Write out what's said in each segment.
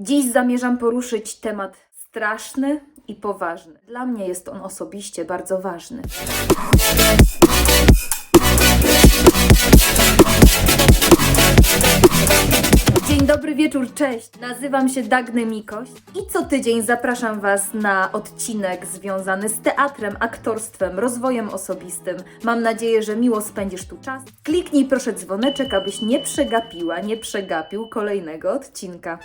Dziś zamierzam poruszyć temat straszny i poważny. Dla mnie jest on osobiście bardzo ważny. Dzień dobry wieczór, cześć. Nazywam się Dagny Mikoś i co tydzień zapraszam Was na odcinek związany z teatrem, aktorstwem, rozwojem osobistym. Mam nadzieję, że miło spędzisz tu czas. Kliknij proszę dzwoneczek, abyś nie przegapiła, nie przegapił kolejnego odcinka.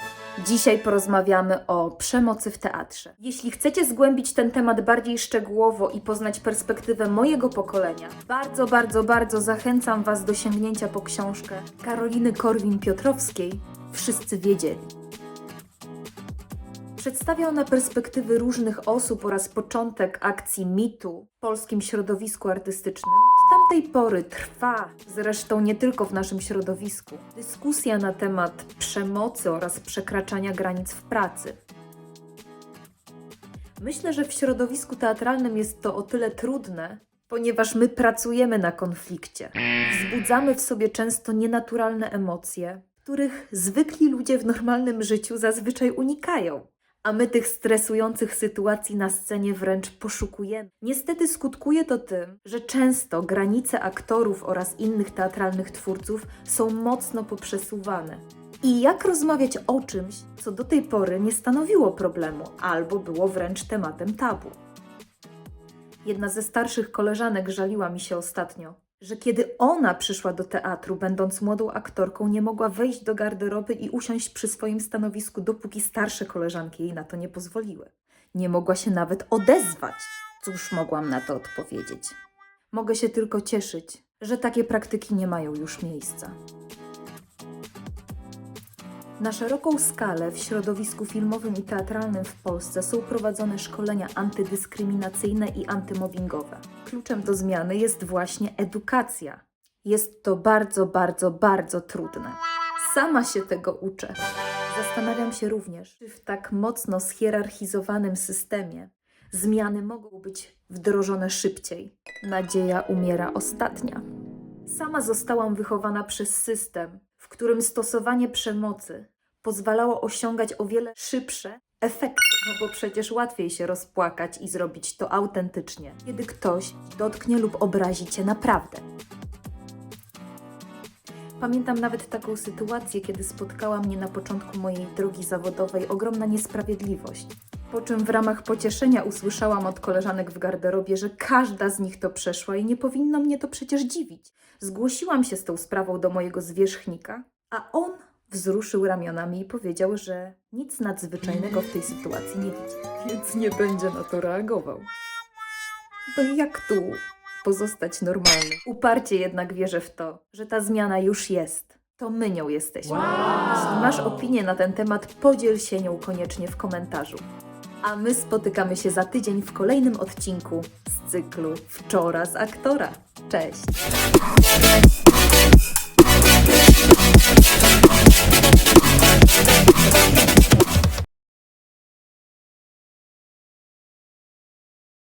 Dzisiaj porozmawiamy o przemocy w teatrze. Jeśli chcecie zgłębić ten temat bardziej szczegółowo i poznać perspektywę mojego pokolenia, bardzo, bardzo, bardzo zachęcam Was do sięgnięcia po książkę Karoliny Korwin-Piotrowskiej Wszyscy wiedzieli. Przedstawia ona perspektywy różnych osób oraz początek akcji mitu w polskim środowisku artystycznym. Od tamtej pory trwa, zresztą nie tylko w naszym środowisku, dyskusja na temat przemocy oraz przekraczania granic w pracy. Myślę, że w środowisku teatralnym jest to o tyle trudne, ponieważ my pracujemy na konflikcie. Wzbudzamy w sobie często nienaturalne emocje, których zwykli ludzie w normalnym życiu zazwyczaj unikają. A my tych stresujących sytuacji na scenie wręcz poszukujemy. Niestety skutkuje to tym, że często granice aktorów oraz innych teatralnych twórców są mocno poprzesuwane. I jak rozmawiać o czymś, co do tej pory nie stanowiło problemu albo było wręcz tematem tabu? Jedna ze starszych koleżanek żaliła mi się ostatnio, że kiedy ona przyszła do teatru, będąc młodą aktorką, nie mogła wejść do garderoby i usiąść przy swoim stanowisku, dopóki starsze koleżanki jej na to nie pozwoliły. Nie mogła się nawet odezwać. Cóż mogłam na to odpowiedzieć? Mogę się tylko cieszyć, że takie praktyki nie mają już miejsca. Na szeroką skalę w środowisku filmowym i teatralnym w Polsce są prowadzone szkolenia antydyskryminacyjne i antymobbingowe. Kluczem do zmiany jest właśnie edukacja. Jest to bardzo, bardzo, bardzo trudne. Sama się tego uczę. Zastanawiam się również, czy w tak mocno schierarchizowanym systemie zmiany mogą być wdrożone szybciej. Nadzieja umiera ostatnia. Sama zostałam wychowana przez system, w którym stosowanie przemocy pozwalało osiągać o wiele szybsze efekty, no bo przecież łatwiej się rozpłakać i zrobić to autentycznie, kiedy ktoś dotknie lub obrazi cię naprawdę. Pamiętam nawet taką sytuację, kiedy spotkała mnie na początku mojej drogi zawodowej ogromna niesprawiedliwość. Po czym w ramach pocieszenia usłyszałam od koleżanek w garderobie, że każda z nich to przeszła i nie powinno mnie to przecież dziwić. Zgłosiłam się z tą sprawą do mojego zwierzchnika, a on wzruszył ramionami i powiedział, że nic nadzwyczajnego w tej sytuacji nie widzi, więc nie będzie na to reagował. To jak tu pozostać normalnym? Uparcie jednak wierzę w to, że ta zmiana już jest. To my nią jesteśmy. Jeśli masz opinię na ten temat, podziel się nią koniecznie w komentarzu. A my spotykamy się za tydzień w kolejnym odcinku z cyklu Wczora z aktora. Cześć! Thank you.